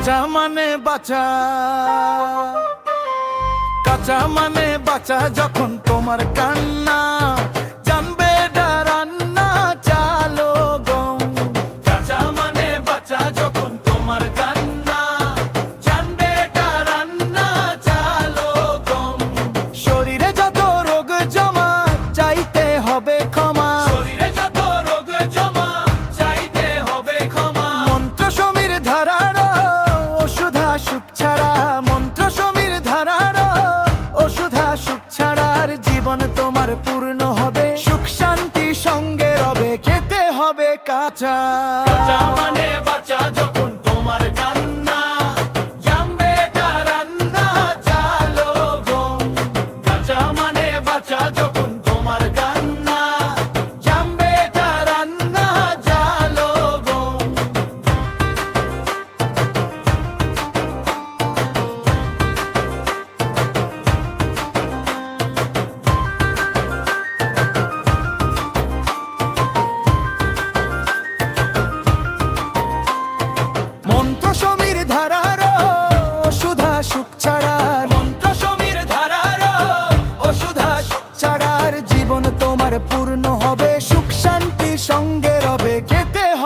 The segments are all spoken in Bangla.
কাঁচা মানে বাঁচা। কাঁচা মানে বাঁচা যখন তোমার কান্না। কাঁচা। মানে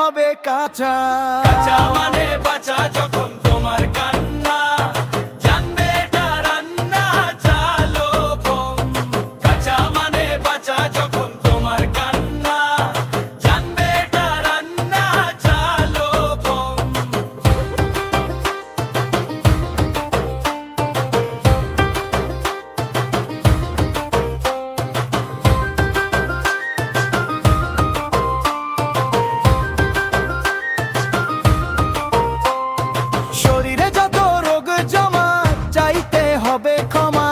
হবে কাঁচা। কাঁচা মানে বাঁচা যখন। হবে ক্ষমা।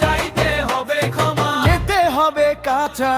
চাইতে হবে ক্ষমা। যেতে হবে কাঁচা।